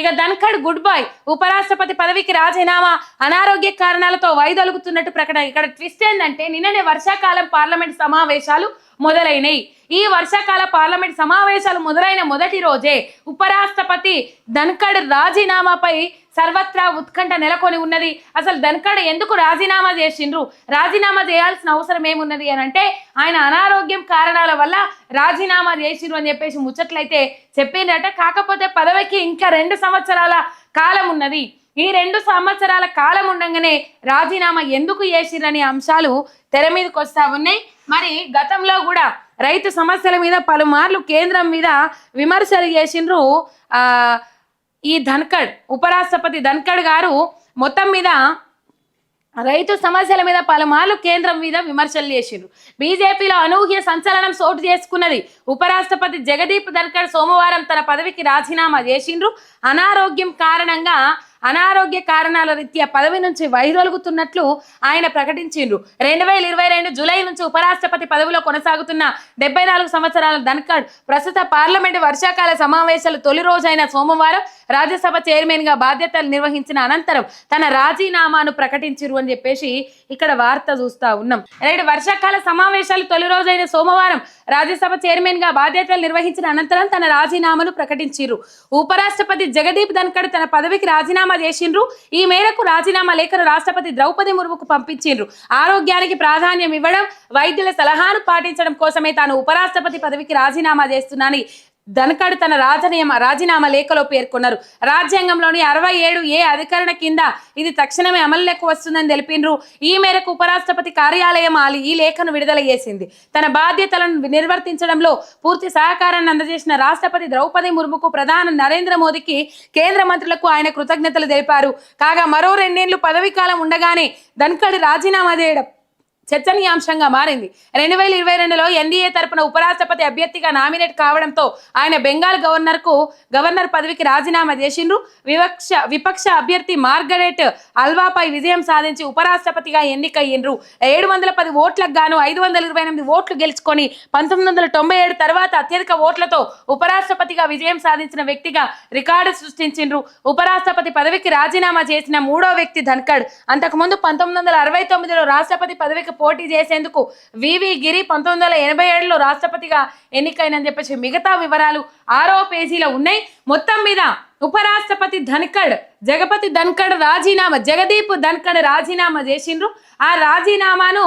ఇక Dhankhar good bye ఉపరాష్ట్రపతి పదవికి రాజీనామా అనారోగ్య కారణాలతో వైదొలుగుతున్నట్టు ప్రకటన. ఇక్కడ ట్విస్ట్ ఏంటంటే నిన్ననే వర్షాకాలం పార్లమెంట్ సమావేశాలు మొదలైనవి ఈ వర్షాకాల పార్లమెంట్ సమావేశాలు మొదలైన మొదటి రోజే ఉపరాష్ట్రపతి ధన్ఖడ్ రాజీనామాపై సర్వత్రా ఉత్కంఠ నెలకొని ఉన్నది. అసలు ధన్ఖడ్ ఎందుకు రాజీనామా చేసిండ్రు? రాజీనామా చేయాల్సిన అవసరం ఏమున్నది అని అంటే ఆయన అనారోగ్యం కారణాల వల్ల రాజీనామా చేసిండ్రు అని చెప్పేసి ముచ్చట్లయితే చెప్పిండట కాకపోతే పదవికి ఇంకా రెండు సంవత్సరాల కాలం ఉన్నది. ఈ రెండు సంవత్సరాల కాలం ఉండగానే రాజీనామా ఎందుకు చేసిరనే అంశాలు తెర మీదకి వస్తా ఉన్నాయి. మరి గతంలో కూడా రైతు సమస్యల మీద పలుమార్లు కేంద్రం మీద విమర్శలు చేసిండ్రు. ఆ, ఈ ధన్కడ్ ఉపరాష్ట్రపతి ధన్కడ్ గారు మొత్తం మీద రైతు సమస్యల మీద పలుమార్లు కేంద్రం మీద విమర్శలు చేసిండ్రు. బీజేపీలో అనూహ్య సంచలనం చోటు చేసుకున్నది ఉపరాష్ట్రపతి జగదీప్ ధన్కడ్ సోమవారం తన పదవికి రాజీనామా చేసిండ్రు. అనారోగ్యం కారణంగా అనారోగ్య కారణాల రీత్యా పదవి నుంచి వైదొలుగుతున్నట్లు ఆయన ప్రకటించిండ్రు. రెండు వేల ఇరవై రెండు జూలై నుంచి ఉపరాష్ట్రపతి పదవిలో కొనసాగుతున్న డెబ్బై నాలుగు సంవత్సరాల ధన్కడ్ ప్రస్తుత పార్లమెంటు వర్షాకాల సమావేశాలు తొలి రోజైన సోమవారం రాజ్యసభ చైర్మన్గా బాధ్యతలు నిర్వహించిన అనంతరం తన రాజీనామాను ప్రకటించిరు అని చెప్పేసి ఇక్కడ వార్త చూస్తా ఉన్నాం. రైట్ వర్షాకాల సమావేశాలు తొలి రోజైన సోమవారం రాజ్యసభ చైర్మన్గా బాధ్యతలు నిర్వహించిన అనంతరం తన రాజీనామాను ప్రకటించారు ఉపరాష్ట్రపతి జగదీప్ ధన్కడ్ తన పదవికి రాజీనామా చేసిండ్రు. ఈ మేరకు రాజీనామా లేఖను రాష్ట్రపతి ద్రౌపది ముర్ముకు పంపించిండ్రు. ఆరోగ్యానికి ప్రాధాన్యం ఇవ్వడం వైద్యుల సలహాను పాటించడం కోసమే తాను ఉపరాష్ట్రపతి పదవికి రాజీనామా చేస్తున్నానని ధనకడ్ తన రాజనియమ రాజీనామా లేఖలో పేర్కొన్నారు. రాజ్యాంగంలోని అరవై ఏడు ఏ అధికరణ కింద ఇది తక్షణమే అమలులోకి వస్తుందని తెలిపిండ్రు ఈ మేరకు ఉపరాష్ట్రపతి కార్యాలయం ఆలి ఈ లేఖను విడుదల చేసింది. తన బాధ్యతలను నిర్వర్తించడంలో పూర్తి సహకారాన్ని అందజేసిన రాష్ట్రపతి ద్రౌపది ముర్ముకు ప్రధాని నరేంద్ర మోదీకి కేంద్ర మంత్రులకు ఆయన కృతజ్ఞతలు తెలిపారు. కాగా మరో రెండేళ్ళు పదవీ కాలం ఉండగానే ధన్కడ్ రాజీనామా చేయడం చర్చనీయాంశంగా మారింది. రెండు వేల ఇరవై రెండులో ఎన్డీఏ తరపున ఉపరాష్ట్రపతి అభ్యర్థిగా నామినేట్ కావడంతో ఆయన బెంగాల్ గవర్నర్కు గవర్నర్ పదవికి రాజీనామా చేసిండ్రు. వివక్ష విపక్ష అభ్యర్థి మార్గరెట్ అల్వాపై విజయం సాధించి ఉపరాష్ట్రపతిగా ఎన్నికయ్యిండ్రు. ఏడు వందల పది ఓట్లకు గాను ఐదు వందల ఇరవై ఎనిమిది ఓట్లు గెలుచుకొని పంతొమ్మిది వందల తొంభై ఏడు తర్వాత అత్యధిక ఓట్లతో ఉపరాష్ట్రపతిగా విజయం సాధించిన వ్యక్తిగా రికార్డు సృష్టించిండ్రు. ఉపరాష్ట్రపతి పదవికి రాజీనామా చేసిన మూడో వ్యక్తి ధన్కడ్. అంతకుముందు పంతొమ్మిది వందల అరవై తొమ్మిదిలో రాష్ట్రపతి పదవికి పోటీ చేసేందుకు వివి గిరి పంతొమ్మిది వందల ఎనభై ఏడులో రాష్ట్రపతిగా ఎన్నికైనని చెప్పేసి మిగతా వివరాలు ఆరో పేజీలో ఉన్నాయి. మొత్తం మీద ఉపరాష్ట్రపతి ధన్కడ్ జగపతి ధన్కడ్ రాజీనామా జగదీప్ ధన్కడ్ రాజీనామా చేసిండ్రు. ఆ రాజీనామాను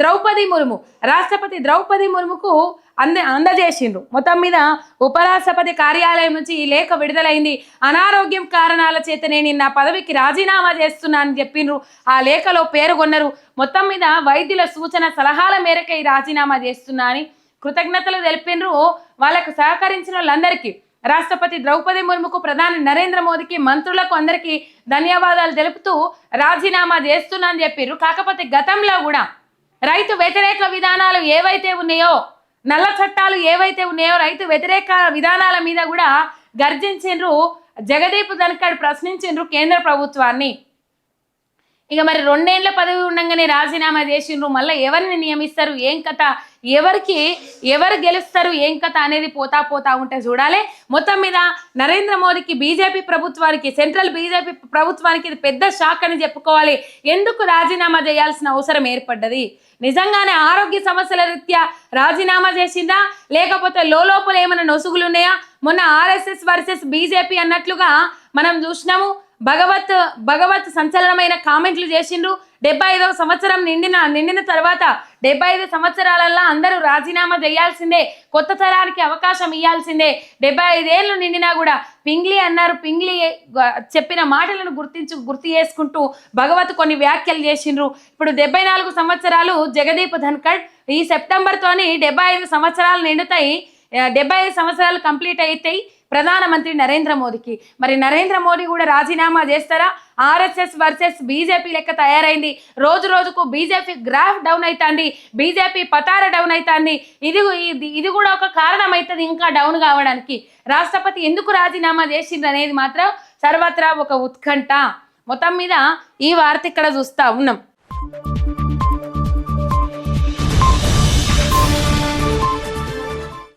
ద్రౌపది ముర్ము రాష్ట్రపతి ద్రౌపది ముర్ముకు అంద అందజేసిండ్రు. మొత్తం మీద ఉపరాష్ట్రపతి కార్యాలయం నుంచి ఈ లేఖ విడుదలైంది. అనారోగ్యం కారణాల చేత నేను నా పదవికి రాజీనామా చేస్తున్నానని చెప్పిండ్రు ఆ లేఖలో పేరుగొన్నారు మొత్తం మీద వైద్యుల సూచన సలహాల మేరకు ఈ రాజీనామా చేస్తున్నా అని కృతజ్ఞతలు తెలిపిండ్రు వాళ్ళకు సహకరించిన వాళ్ళందరికీ రాష్ట్రపతి ద్రౌపది ముర్ముకు ప్రధాని నరేంద్ర మోదీకి మంత్రులకు అందరికీ ధన్యవాదాలు తెలుపుతూ రాజీనామా చేస్తున్నా అని చెప్పిర్రు కాకపోతే గతంలో కూడా రైతు వ్యతిరేక విధానాలు ఏవైతే ఉన్నాయో నల్ల చట్టాలు ఏవైతే ఉన్నాయో రైతు వ్యతిరేక విధానాల మీద కూడా గర్జించిండ్రు. జగదీప్ ధన్కడ్ ప్రశ్నించిండ్రు కేంద్ర ప్రభుత్వాన్ని. ఇక మరి రెండేళ్ళ పదవి ఉండగానే రాజీనామా చేసిండ్రు. మళ్ళీ ఎవరిని నియమిస్తారు? ఏం కథ? ఎవరికి ఎవరు గెలుస్తారు? ఏం కథ అనేది పోతా పోతా ఉంటే చూడాలి. మొత్తం మీద నరేంద్ర మోదీకి బీజేపీ ప్రభుత్వానికి సెంట్రల్ బీజేపీ ప్రభుత్వానికి ఇది పెద్ద షాక్ అని చెప్పుకోవాలి. ఎందుకు రాజీనామా చేయాల్సిన అవసరం ఏర్పడ్డది? నిజంగానే ఆరోగ్య సమస్యల రీత్యా రాజీనామా చేసిందా? లేకపోతే లోపల ఏమైనా నొసుగులు ఉన్నాయా మొన్న ఆర్ఎస్ఎస్ వర్సెస్ బీజేపీ అన్నట్లుగా మనం చూసినాము. భగవత్ భగవత్ సంచలనమైన కామెంట్లు చేసిండ్రు. డెబ్బై ఐదవ సంవత్సరం నిండిన నిండిన తర్వాత డెబ్బై ఐదు సంవత్సరాలల్లో అందరూ రాజీనామా చేయాల్సిందే. కొత్త తరానికి అవకాశం ఇవ్వాల్సిందే డెబ్బై ఐదేళ్ళు నిండినా కూడా పింగ్లీ అన్నారు. పింగ్లీ చెప్పిన మాటలను గుర్తించు గుర్తు చేసుకుంటూ భగవత్ కొన్ని వ్యాఖ్యలు చేసిండ్రు. ఇప్పుడు డెబ్బై నాలుగు సంవత్సరాలు జగదీప్ ధన్కడ్ ఈ సెప్టెంబర్తోని డెబ్బై ఐదు సంవత్సరాలు నిండుతాయి. డెబ్బై ఐదు సంవత్సరాలు కంప్లీట్ అవుతాయి ప్రధానమంత్రి నరేంద్ర మోదీకి. మరి నరేంద్ర మోదీ కూడా రాజీనామా చేస్తారా? ఆర్ఎస్ఎస్ వర్సెస్ బీజేపీ లెక్క తయారైంది. రోజు రోజుకు బీజేపీ గ్రాఫ్ డౌన్ అవుతుంది బీజేపీ పతార డౌన్ అవుతుంది ఇది ఇది ఇది కూడా ఒక కారణం అవుతుంది ఇంకా డౌన్ కావడానికి. రాష్ట్రపతి ఎందుకు రాజీనామా చేసింది అనేది మాత్రం సర్వత్రా ఒక ఉత్కంఠ. మొత్తం మీద ఈ వార్త ఇక్కడ చూస్తా ఉన్నాం.